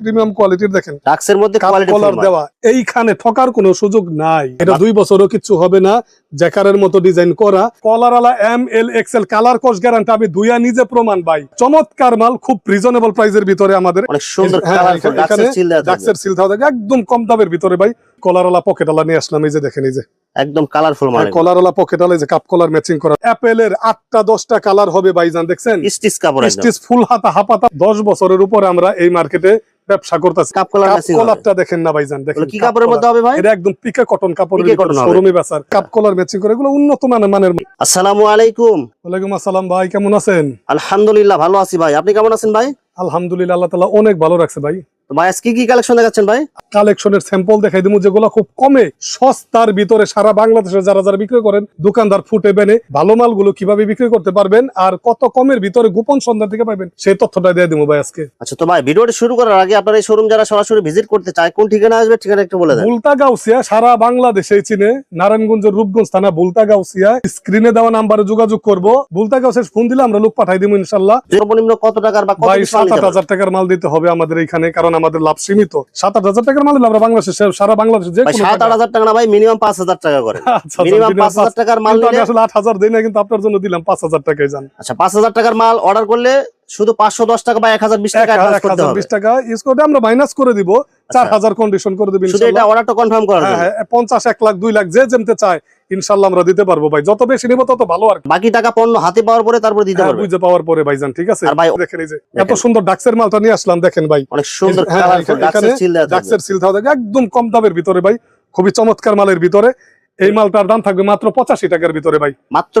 Premium কোয়ালিটির দেখেন। ডাক্সের মধ্যে কোয়ালিটি কলার দেওয়া। এইখানে ঠকার কোনো সুযোগ নাই। এটা দুই বছরও কিছু হবে না। জ্যাকারের মতো ডিজাইন করা। কলার আলা এম এল এক্সেল কালার কোর্স গ্যারান্টি আমি দুইয়া নিজে প্রমাণ পাই। চমৎকার মাল খুব রিজনেবল প্রাইসের ভিতরে আমাদের। অনেক সুন্দর হ্যাঁ, কালারফুল এখানে- ডাক্সের সিল থাকা একদম কম দামের ভিতরে ভাই। কলার আলা পকেট আলা নিয়ে আসলাম এই যে দেখেন এই যে। একদম কালারফুল মানে কলার আলা পকেট আলা এই যে কাপ কলার ম্যাচিং করা। অ্যাপেলের আটটা দশটা কালার হবে ভাই ভাইজান দেখছেন? স্টিচ কাপড় স্টিচ ফুল হাতা হাপাতা। দশ বছরের উপরে আমরা এই মার্কেটে ব্যবসা করতেছে। কাপ কলার কাপ ম্যাচিং কলারটা দেখেন না ভাইজান দেখেন কি কাপড়ের মধ্যে হবে ভাই? এটা একদম পিকা কটন কাপড়ের শোরুমে বেচার। কাপকলার ম্যাচিং করে এগুলো উন্নত মানের মানের আসসালামু আলাইকুম। ওয়ালাইকুম আসসালাম ভাই কেমন আছেন? আলহামদুলিল্লাহ ভালো আছি ভাই। আপনি কেমন আছেন ভাই? আলহামদুলিল্লাহ আল্লাহ তালা অনেক ভালো রাখছে ভাই। ভাই আজকে কি কালেকশন দেখাচ্ছেন ভাই? কালেকশনের স্যাম্পল দেখাই দিব যেগুলো খুব কমে সস্তার ভিতরে সারা বাংলাদেশে যারা যারা বিক্রি করেন দোকানদার ফুটে বেনে ভালো মালগুলো কীভাবে বিক্রি করতে পারবেন আর কত কমের ভিতরে গোপন সন্ধান থেকে পাবেন সেই তথ্যটা দিয়ে দিব ভাই আজকে। আচ্ছা তো ভাই ভিডিওটি শুরু করার আগে আপনার এই শোরুম যারা সরাসরি ভিজিট করতে চায় কোন ঠিকানা আসবে ঠিকানা একটু বলে দেন। বুলতা গাউসিয়া সারা বাংলাদেশে চিনে নারায়ণগঞ্জের রূপগঞ্জ থানা বুলতা গাউসিয়া স্ক্রিনে দেওয়া নাম্বারে যোগাযোগ করব। বুলতা গাউসের ফোন দিলে আমরা লোক পাঠাই দিব ইনশাল্লাহ। সর্বনিম্ন কত টাকার বা কত টাকার মাল দিতে হবে আমাদের এখানে কারণ আমাদের লাভ সীমিত। সাত আট হাজার টাকার মাল আমরা বাংলাদেশে সারা বাংলাদেশে যে সাত আট হাজার টাকা না ভাই মিনিমাম পাঁচ হাজার টাকা করে। আচ্ছা, আচ্ছা, মিনিমাম পাঁচ হাজার টাকার মাল আসলে আট হাজার দিই না কিন্তু আপনার জন্য দিলাম পাঁচ হাজার টাকায় যান আচ্ছা পাঁচ হাজার টাকার মাল অর্ডার করলে শুধু পাঁচশো দশ টাকা বা এক হাজার বিশ এক টাকা অ্যাডভান্স করতে হবে। বিশ টাকা। ইউজ করে আমরা মাইনাস করে দিব। চার আচ্ছা। হাজার কন্ডিশন করে দেবেন শুধু এটা অর্ডারটা কনফার্ম হ্যাঁ জন্য। হ্যাঁ পঞ্চাশ এক লাখ দুই লাখ যে যেমতে চায় ইনশাল্লাহ আমরা দিতে পারব ভাই। যত বেশি নেব তত ভালো আর বাকি টাকা পণ্য হাতে পাওয়ার পরে তারপর দিতে হ্যাঁ, পারবে। বুঝে পাওয়ার পরে ভাইজান ঠিক আছে? আর ভাই- দেখেন এই যে এত সুন্দর ডাক্সের মালটা নিয়ে আসলাম দেখেন ভাই। অনেক সুন্দর হ্যাঁ, কালারফুল ডাক্সের চিল দেওয়া ডাক্সের সিল থাকে একদম কম দামের ভিতরে ভাই। খুবই চমৎকার মালের ভিতরে। এই মালটার দাম থাকবে মাত্র পঁচাশি টাকার ভিতরে ভাই। মাত্র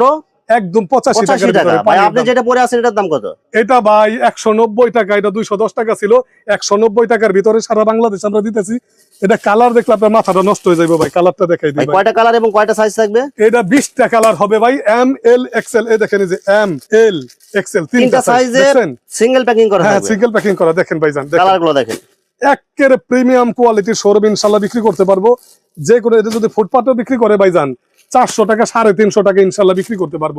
একদম পঁচাশি টাকা। ভাই আপনি যেটা পরে আছেন এটার দাম কত? এটা ভাই একশো নব্বই টাকা এটা দুইশো দশ টাকা ছিল। একশো নব্বই টাকার ভিতরে সারা বাংলাদেশ আমরা দিতেছি। এটা কালার দেখলে আপনার মাথাটা নষ্ট হয়ে যাবে ভাই কালারটা দেখাই ভাই দিই কয়টা কালার এবং কয়টা সাইজ থাকবে? এটা বিশটা কালার হবে ভাই এম এল এক্সেল এই দেখেন যে এম এল এক্সেল তিনটা তিনটা সাইজ সিঙ্গেল প্যাকিং করা হ্যাঁ সিঙ্গেল প্যাকিং করা। দেখেন ভাইজান দেখেন। কালারগুলো দেখেন। একের প্রিমিয়াম কোয়ালিটির শোরুম ইনশাল্লাহ বিক্রি করতে পারব। যে কোনো এটা যদি ফুটপাতেও বিক্রি করে ভাইজান চারশো টাকা সাড়ে তিনশো টাকা ইনশাল্লাহ বিক্রি করতে পারব।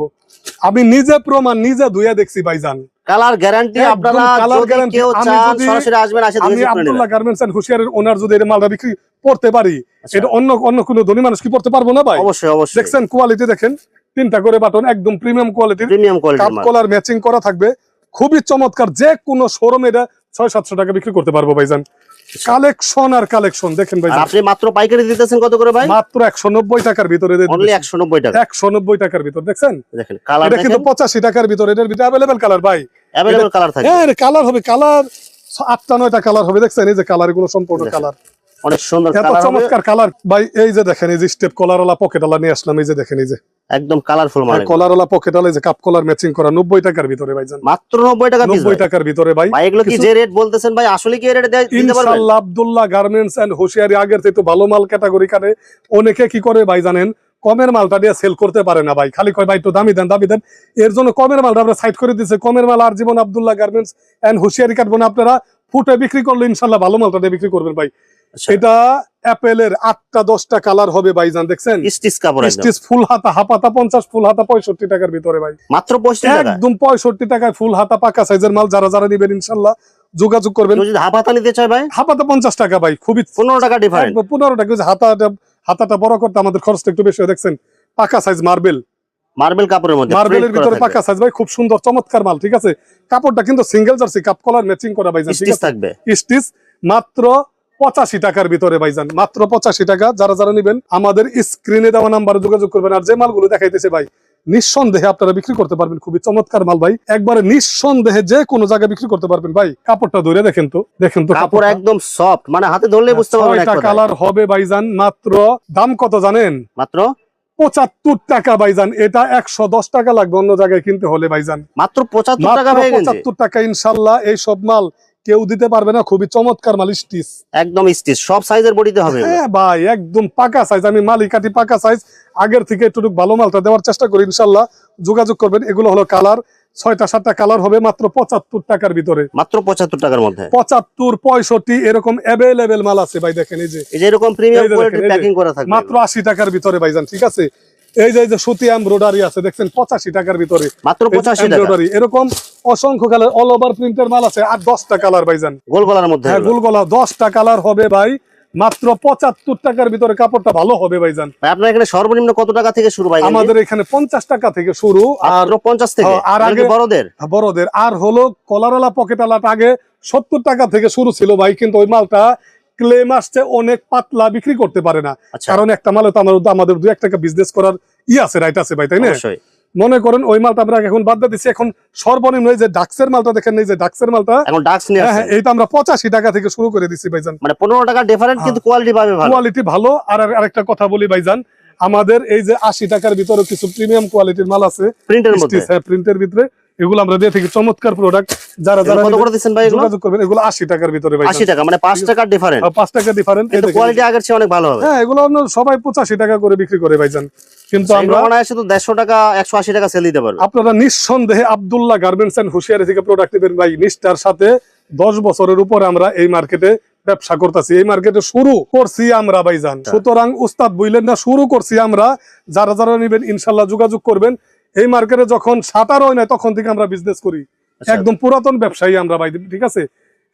আমি নিজে প্রমাণ নিজে ধুয়ে দেখছি ভাইজান। কালার গ্যারান্টি আপনারা colour যদি guarantee। কেউ আমি চান যদি- সরাসরি আসবেন আসে আমি আব্দুল্লাহ গার্মেন্টস এন্ড হুশিয়ারের ওনার যদি মালটা বিক্রি করতে পারি আচ্ছা। এটা অন্য অন্য কোনো ধনী মানুষ কি করতে পারব না ভাই? অবশ্যই অবশ্যই। দেখছেন কোয়ালিটি দেখেন তিনটা করে বাটন একদম প্রিমিয়াম কোয়ালিটির প্রিমিয়াম কোয়ালিটির কলার ম্যাচিং করা থাকবে। খুবই চমৎকার যে কোনো শোরুমে এটা ছয় সাতশো টাকা বিক্রি করতে পারব ভাইজান। কালেকশন আর কালেকশন দেখেন ভাইজান। আপনি মাত্র পাইকারি দিতেছেন কত করে ভাই? মাত্র একশো নব্বই টাকার ভিতরে অনলি একশো নব্বই টাকা। টাকার ভিতর দেখছেন? দেখেন কালার এটা কিন্তু পঁচাশি টাকার ভিতরে এটার ভিতরে অ্যাভেলেবেল কালার ভাই। অ্যাভেলেবল কালার থাকবে হ্যাঁ কালার হবে কালার আটটা নয়টা কালার হবে দেখছেন? এই যে কালারগুলো সম্পূর্ণ কালার অনেক সুন্দর কালার চমৎকার কালার ভাই এই যে দেখেন এই যে স্টেপ কলারওয়ালা পকেটওয়ালা নিয়ে আসলাম এই যে দেখেন এই যে। একদম কালারফুল মাল। কলারওয়ালা পকেটওয়ালা এই যে কাপ কলার ম্যাচিং করা নব্বই টাকার ভিতরে ভাইজান মাত্র নব্বই টাকা পিস নব্বই টাকার ভিতরে ভাই। ভাই এগুলো কি যে রেট বলতেছেন ভাই? আসলে কি রেটে দিতে পারবেন ইনশাল্লাহ আব্দুল্লাহ গার্মেন্টস এন্ড হুশিয়ারি আগের থেকে তো ভালো মাল ক্যাটাগরি কানে অনেকে কি করে ভাই জানেন? কমের মালটা দিয়ে সেল করতে পারে না ভাই। খালি কয় ভাই একটু দামি দেন দামি দেন। এর জন্য কমের মালটা আমরা সাইড করে দিচ্ছে কমের মাল আর জীবন আব্দুল্লাহ গার্মেন্টস এন্ড হুশিয়ারি কাটবো না। আপনারা ফুটে বিক্রি করলে ইনশাল্লাহ ভালো মালটা দিয়ে বিক্রি করবেন ভাই। আচ্ছা, এটা অ্যাপেলের আটটা দশটা কালার হবে ভাইজান দেখছেন? স্টিচ কাপড় স্টিচ ফুল হাতা হাপাতা পঞ্চাশ ফুল হাতা পঁয়ষট্টি টাকার ভিতরে ভাই। মাত্র একদম পঁয়ষট্টি টাকায় ফুল হাতা পাকা সাইজের মাল যারা যারা নিবেন ইনশাল্লাহ যোগাযোগ করবেন। নিতে চায় ভাই? হাপাতা পঞ্চাশ টাকা ভাই খুবই পনেরো টাকা ডিফারেন্ট পনেরো টাকা হাতাটা হাতাটা বড় করতে আমাদের খরচটা একটু বেশি দেখছেন? পাকা সাইজ মার্বেল। মার্বেল কাপড়ের মধ্যে মার্বেলের ভিতরে। পাকা সাইজ ভাই খুব সুন্দর চমৎকার মাল ঠিক আছে? কাপড়টা কিন্তু single jersey cup collar matching করা ভাইজান স্টিচ থাকবে। স্টিচ মাত্র পঁচাশি টাকার ভিতরে ভাইজান মাত্র পঁচাশি টাকা। যারা যারা নিবেন আমাদের স্ক্রিনে দেওয়া নাম্বারে যোগাযোগ করবেন। আর যে মালগুলো দেখাইতেছে ভাই নিঃসন্দেহে আপনারা বিক্রি করতে পারবেন। খুবই চমৎকার মাল ভাই। একবারে নিঃসন্দেহে যে কোনো জায়গায় বিক্রি করতে পারবেন। ভাই কাপড়টা ধরে দেখেন তো দেখেন তো কাপড় একদম সফট মানে হাতে ধরলে বুঝতে পারবেন কথায়। কালার হবে ভাইজান মাত্র দাম কত জানেন? মাত্র? পঁচাত্তর টাকা ভাইজান। এটা একশো দশ টাকা লাগবে অন্য জায়গায় কিনতে হলে ভাইজান। মাত্র পঁচাত্তর টাকা পঁচাত্তর টাকা ইনশাল্লাহ এই সব মাল কেউ দিতে পারবে না খুবই চমৎকার মাল স্টিচ। একদম স্টিচ সব সাইজের বডিতে হবে হ্যাঁ ভাই একদম পাকা সাইজ আমি মালি কাটি পাকা সাইজ আগের থেকে একটু ভালো মালটা দেওয়ার চেষ্টা করি ইনশাল্লাহ যোগাযোগ করবেন এগুলো হলো কালার ছয়টা সাতটা কালার হবে মাত্র পঁচাত্তর টাকার ভিতরে। মাত্র পঁচাত্তর টাকার মধ্যে। পঁচাত্তর পঁয়ষট্টি এরকম অ্যাভেলেবেল মাল আছে ভাই দেখেন এই যে। এরকম প্রিমিয়াম কোয়ালিটি। প্যাকিং করা থাকবে। মাত্র আশি টাকার ভিতরে ভাইজান ঠিক আছে? এই যে সুতি এমব্রয়ডারি আছে দেখছেন পঁচাশি টাকার ভিতরে। মাত্র পঁচাশি এরকম অসংখ্য কালার অল ওভার প্রিন্টের মাল আছে আর দশটা কালার ভাইজান। গোল গলার মধ্যে হ্যাঁ। গোলগলা দশটা কালার হবে ভাই মাত্র পঁচাত্তর টাকার ভিতরে কাপড়টা ভালো হবে ভাইজান। ভাই, আপনার এখানে সর্বনিম্ন কত টাকা থেকে শুরু ভাই আমাদের এখানে পঞ্চাশ টাকা থেকে শুরু আর পঞ্চাশ থেকে? হ্যাঁ, আর আর আগে- বড়দের? বড়দের। আর হলো কলারওয়ালা পকেট আলাটা আগে সত্তর টাকা থেকে শুরু ছিল ভাই কিন্তু ওই মালটা ক্লেম আসছে অনেক পাতলা বিক্রি করতে পারে না। আচ্ছা। কারণ একটা মালে তো আমাদের দু এক টাকা বিজনেস করার ই আছে রাইট আছে ভাই তাই না? মনে করেন ওই মালটা আমরা এখন বাদ দিচ্ছি এখন সর্বনিম্ন এই যে ডাক্সের মালটা দেখেন এই যে ডাক্সের মালটা এখন ডাক্স নিয়ে হ্যাঁ হ্যাঁ এইটা আমরা পঁচাশি টাকা থেকে শুরু করে দিচ্ছি ভাইজান। মানে পনেরো টাকা ডিফারেন্ট হ্যাঁ। কিন্তু কোয়ালিটি পাবে ভালো। কোয়ালিটি ভালো। আর আর- আরেকটা কথা বলি ভাইজান আমাদের এই যে আশি টাকার ভিতরে কিছু প্রিমিয়াম কোয়ালিটির মাল আছে। প্রিন্টের মধ্যে? প্রিন্টের ভিতরে। এগুলো আমরা দিয়ে থাকি চমৎকার প্রোডাক্ট যারা যারা কত করে দিচ্ছেন ভাই এগুলো? যোগাযোগ করবেন। এগুলো আশি টাকার ভিতরে ভাই। আশি টাকা মানে পাঁচ টাকার ডিফারেন্ট পাঁচ টাকা ডিফারেন্ট কোয়ালিটি আগের চেয়ে অনেক ভালো হবে। হ্যাঁ এগুলো সবাই পঁচাশি টাকা করে বিক্রি করে ভাইজান কিন্তু আমরা আমরা শুধু দেড়শো টাকা একশো আশি টাকা সেল দিতে পারবে। আপনারা নিঃসন্দেহে আব্দুল্লাহ গার্মেন্টস এন্ড হুশিয়ারি থেকে প্রোডাক্ট নেবেন ভাই। নিষ্ঠার সাথে দশ বছরের উপরে আমরা এই মার্কেটে ব্যবসা করতেছি। এই মার্কেটে শুরু করছি আমরা ভাইজান সুতরাং উস্তাদ বইলেন না শুরু করছি আমরা। যারা যারা নেবেন ইনশাল্লাহ যোগাযোগ করবেন। এই মার্কেটে যখন সাঁতার হয় না তখন থেকে আমরা বিজনেস করি। আচ্ছা। একদম পুরাতন ব্যবসায়ী আমরা ভাই ঠিক আছে?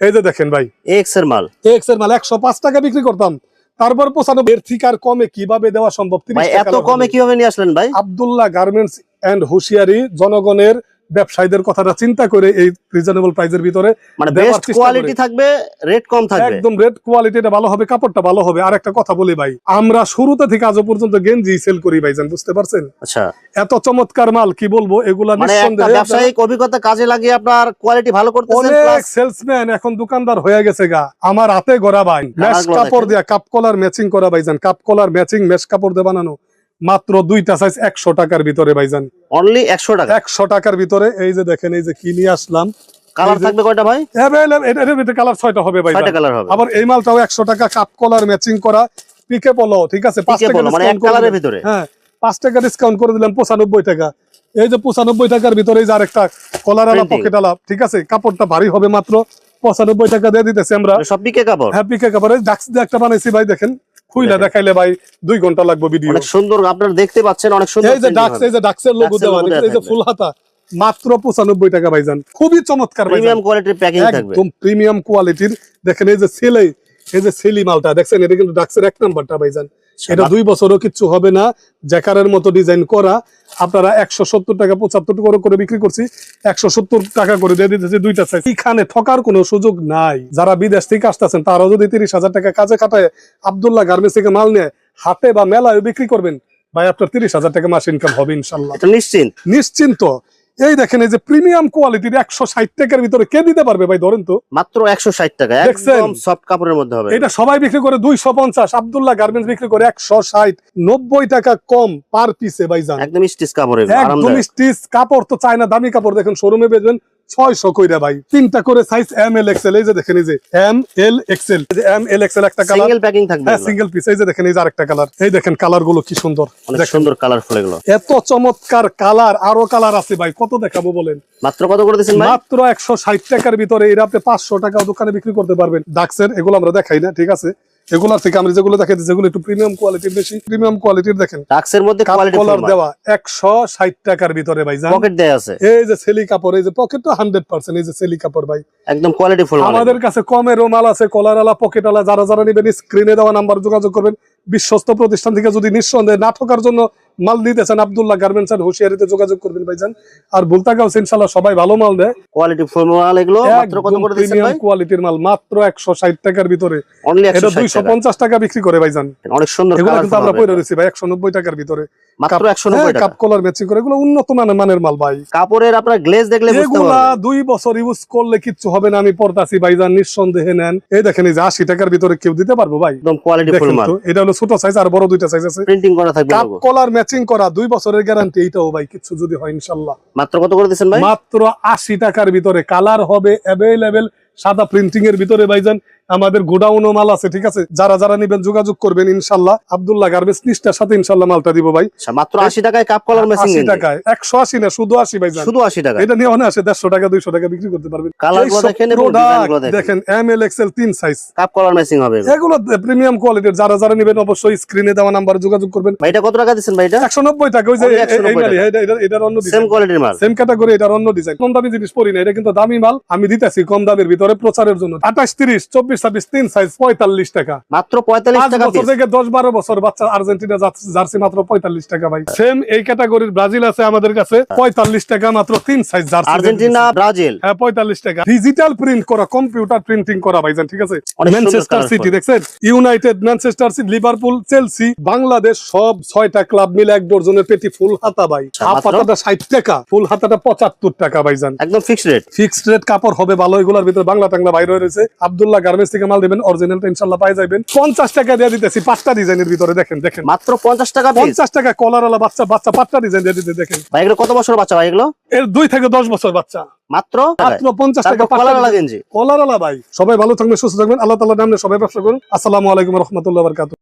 এই যে দেখেন ভাই। এক্সের মাল। এক্সের মাল একশো পাঁচ টাকা বিক্রি করতাম। তারপর পঁচানব্বই এর থেকে আর কমে কীভাবে দেওয়া সম্ভব? 30 ভাই টাকা এত কমে কীভাবে নিয়ে আসলেন ভাই? আবদুল্লাহ গার্মেন্টস এন্ড হুশিয়ারি জনগণের ব্যবসায়ীদের কথাটা চিন্তা করে এই রিজনেবল প্রাইজের ভিতরে মানে বেস্ট কোয়ালিটি থাকবে রেট কম থাকবে। একদম রেড কোয়ালিটিটা ভালো হবে কাপড়টা ভালো হবে। আর একটা কথা বলি ভাই আমরা শুরুতে থেকে আজও পর্যন্ত গেঞ্জি সেল করি ভাইজান বুঝতে পারছেন? আচ্ছা। এত চমৎকার মাল কি বলব এগুলা মানে নিঃসন্দেহে ব্যবসায়িক অভিজ্ঞতা কাজে লাগিয়ে আপনার কোয়ালিটি ভালো করতেছেন অনেক সেলসম্যান এখন দোকানদার হয়ে গেছে গা। আমার হাতে গড়া ভাই মেশ কাপড়। দিয়া কাপ কলার ম্যাচিং করা ভাইজান কাপ কলার ম্যাচিং মেশ কাপড় দিয়ে বানানো। মাত্র দুইটা সাইজ একশো টাকার ভিতরে ভাইজান অনলি একশো টাকা? একশো টাকার ভিতরে এই যে দেখেন এই যে কি নিয়ে আসলাম? কালার থাকবে কয়টা ভাই? Available, এটা- ভিতরে কালার ছয়টা হবে ভাই ছয়টা কালার হবে। আবার এই মালটাও একশো টাকা কাপ কলার ম্যাচিং করা পিকে পলো ঠিক আছে? পাঁচ টাকা মানে এক কালারের ভিতরে? হ্যাঁ পাঁচ টাকা ডিসকাউন্ট করে দিলাম পঁচানব্বই টাকা। এই যে পঁচানব্বই টাকার ভিতরে এই যে আরেকটা কলার আলা পকেট আলা ঠিক আছে? কাপড়টা ভারী হবে মাত্র পঁচানব্বই টাকা দিয়ে দিতেছি আমরা। সব পিকে কাপড় হ্যাঁ পিকে কাপড়ে ডাক্স দিয়ে একটা বানাইছি ভাই দেখেন। খুইলা দেখাইলে ভাই দুই ঘণ্টা লাগবে ভিডিও অনেক সুন্দর আপনারা দেখতে পাচ্ছেন অনেক সুন্দর এই যে ডাক্স এই যে ডাক্সের লোগো দেওয়া এই যে ফুল হাতা মাত্র পঁচানব্বই টাকা ভাইজান খুবই চমৎকার প্রিমিয়াম কোয়ালিটির প্যাকিং থাকবে। একদম প্রিমিয়াম কোয়ালিটির দেখেন এই যে সেলে এই যে সেলি মালটা দেখছেন এটা কিন্তু ডাক্সের এক নাম্বারটা ভাইজান। এটা দুই বছরও কিছু হবে না জ্যাকারের মতো ডিজাইন করা। আপনারা একশো সত্তর টাকা পঁচাত্তর টাকা করে বিক্রি করছি একশো সত্তর টাকা করে দিয়ে দিতেছি দুইটা সাইজ এখানে ঠকার কোনো সুযোগ নাই। যারা বিদেশ থেকে আসতেছেন তারাও যদি তিরিশ হাজার টাকা কাজে কাটায় আবদুল্লাহ গার্মেন্টস থেকে মাল নিয়ে হাটে বা মেলায় বিক্রি করবেন। ভাই আপনার তিরিশ হাজার টাকা মাস ইনকাম হবে ইনশাল্লাহ। নিশ্চিন্ত। নিশ্চিন্ত। এই দেখেন এই যে প্রিমিয়াম কোয়ালিটির একশো ষাট টাকার ভিতরে কে দিতে পারবে ভাই ধরেন তো? মাত্র একশো ষাট টাকা দেখছেন? একদম সফট কাপড়ের মধ্যে হবে। এটা সবাই বিক্রি করে দুইশো পঞ্চাশ আবদুল্লাহ গার্মেন্টস বিক্রি করে একশো ষাট নব্বই টাকা কম পার পিসে ভাই জান একদম স্টিচ কাপড় একদম স্টিচ কাপড় তো চায় না দামি কাপড় দেখেন শোরুমে বেচবেন ছয়শো কইরা ভাই। তিনটা করে সাইজ এম এল এক্সেল এই যে দেখেন এই যে M L XL M L XL একটা কালার সিঙ্গেল প্যাকিং থাকবে হ্যাঁ সিঙ্গেল পিস এই যে দেখেন এই যে আরেকটা কালার এই দেখেন কালারগুলো কি সুন্দর। অনেক সুন্দর কালারফুল এগুলো। এত চমৎকার কালার আরও কালার আছে ভাই। কত দেখাবো বলেন? মাত্র কত করে দিচ্ছেন ভাই? মাত্র একশো ষাট টাকার ভিতরে এরা আপনি পাঁচশো টাকা দোকানে বিক্রি করতে পারবেন। ডাক্সের এগুলো আমরা দেখাই না ঠিক আছে? এগুলোর থেকে আমরা যেগুলো দেখাই যেগুলো একটু প্রিমিয়াম কোয়ালিটির বেশি। প্রিমিয়াম কোয়ালিটির দেখেন ডাক্সের মধ্যে কোয়ালিটি কলার দেওয়া একশো ষাট টাকার ভিতরে ভাই জান? পকেট দেয়া আছে। এই যে সেলি কাপড় এই যে পকেট তো হান্ড্রেড পার্সেন্ট এই যে সেলি কাপড় ভাই। একদম কোয়ালিটি ফুল আমাদের কাছে কমে রোমাল আছে কলার আলা পকেট আলা যারা যারা নেবেন স্ক্রিনে দেওয়া নাম্বার যোগাযোগ করবেন। বিশ্বস্ত প্রতিষ্ঠান থেকে যদি নিঃসন্দেহে না ঠকার জন্য মাল দিতেছেন আবদুল্লাহ গার্মেন্টস এন্ড হুশিয়ারিতে যোগাযোগ করবেন ভাইজান। আর ভুলতা গাউস ইনশাল্লাহ সবাই ভালো মাল দেয়। কোয়ালিটি ফুল মাল এগুলো মাত্র কত করে দিচ্ছেন ভাই? কোয়ালিটির মাল মাত্র একশো ষাট টাকার ভিতরে। এটা একশো দুইশো পঞ্চাশ টাকা বিক্রি করে ভাইজান। অনেক সুন্দর এগুলো কিন্তু আমরা হবে দিছি ভাই একশো নব্বই টাকার ভিতরে। মাত্র কাপ- একশো নব্বই হ্যাঁ, টাকা। কাপ কলার ম্যাচিং করে এগুলো উন্নত মানের মাল ভাই। কাপড়ের আপনার গ্লেজ দেখলে বুঝতে এগুলা পারবেন। দুই বছর ইউজ করলে কিচ্ছু হবে না আমি পড়তাছি ভাইজান নিঃসন্দেহে নেন। এই দেখেন এই যে আশি টাকার ভিতরে কেউ দিতে পারব ভাই? একদম কোয়ালিটি ফুল মাল। এটা হলো ছোট সাইজ আর বড় দুইটা সাইজ আছে। প্রিন্টিং করা থাকবে কাপ কলার ম্যাচিং করা দুই বছরের গ্যারান্টি এইটাও ভাই কিছু যদি হয় ইনশাল্লাহ। মাত্র কত করে দিচ্ছেন ভাই? মাত্র আশি টাকার ভিতরে। কালার হবে অ্যাভেলেবেল সাদা প্রিন্টিং এর ভিতরে ভাইজান। আমাদের গোডাউনও মাল আছে ঠিক আছে? যারা যারা নিবেন যোগাযোগ করবেন ইনশাল্লাহ। আব্দুল্লাহ গার্মেন্টস নিষ্ঠার সাথে ইনশাল্লাহ মালটা দিব ভাই। আচ্ছা, মাত্র আশি টাকায় কাপ কলার মেশিন আশি টাকায় একশো আশি না শুধু আশি ভাই শুধু আশি টাকা এটা নিয়ে অনায়াসে দেড়শো টাকা দুইশো টাকা বিক্রি করতে পারবেন। দেখেন এম এল এক্সেল তিন সাইজ কাপ কলার মেশিন হবে এগুলো। প্রিমিয়াম কোয়ালিটির যারা যারা নেবেন অবশ্যই স্ক্রিনে দেওয়া নাম্বারে যোগাযোগ করবেন। ভাই এটা কত টাকা দিচ্ছেন ভাই এটা? একশো নব্বই টাকা ওই যে এই- 190 এটার অন্য সেম কোয়ালিটির মাল। সেম ক্যাটাগরি এটার অন্য ডিজাইন কম দামি জিনিস পরি না এটা কিন্তু দামি মাল। আমি দিতেছি কম দামের ভিতরে প্রচারের জন্য। আঠাশ তিরিশ চব্বিশ ছাব্বিশ তিন সাইজ পঁয়তাল্লিশ টাকা। মাত্র পঁয়তাল্লিশ টাকা বছর থেকে দশ বারো বছর বাচ্চা আর্জেন্টিনা জার্সি- জার্সি মাত্র পঁয়তাল্লিশ টাকা ভাই। সেম এই ক্যাটাগরির ব্রাজিল আছে আমাদের কাছে পঁয়তাল্লিশ টাকা মাত্র তিন সাইজ জার্সি আর্জেন্টিনা ব্রাজিল। হ্যাঁ পঁয়তাল্লিশ টাকা। ডিজিটাল প্রিন্ট করা কম্পিউটার প্রিন্টিং করা ভাইজান ঠিক আছে? ম্যানচেস্টার সিটি দেখছেন? United Manchester City Liverpool Chelsea Bangladesh সব ছয়টা ক্লাব মিলে এক ডজনের পেটি ফুল হাতা ভাই। হাফ হাতাটা ষাট টাকা ফুল হাতাটা পঁচাত্তর টাকা ভাইজান। একদম ফিক্সড রেট ফিক্সড রেট কাপড় হবে ভালো এগুলোর ভিতরে বাংলা টাংলা বাইরে রয়েছে। আব্দুল্লাহ গার্মেন্টস থেকে মাল দেবেন অরিজিনালটা ইনশাল্লাহ পাই যাবেন পঞ্চাশ টাকা দিয়ে দিতেছি পাঁচটা ডিজাইনের ভিতরে দেখেন দেখেন। মাত্র পঞ্চাশ টাকা পঞ্চাশ টাকা কলারওয়ালা বাচ্চা বাচ্চা পাঁচটা ডিজাইন দিয়ে দিতে দেখেন। ভাই এগুলো কত বছর বাচ্চা ভাই এগুলো? এর দুই থেকে দশ বছর বাচ্চা। মাত্র? মাত্র পঞ্চাশ টাকা কলার वाला গেঞ্জি? কলারওয়ালা ভাই। সবাই ভালো থাকবেন সুস্থ থাকবেন আল্লাহ তাআলার নামে সবাই ব্যবসা করুন। আসসালামু আলাইকুম রহমতুল্লাহ বারকাত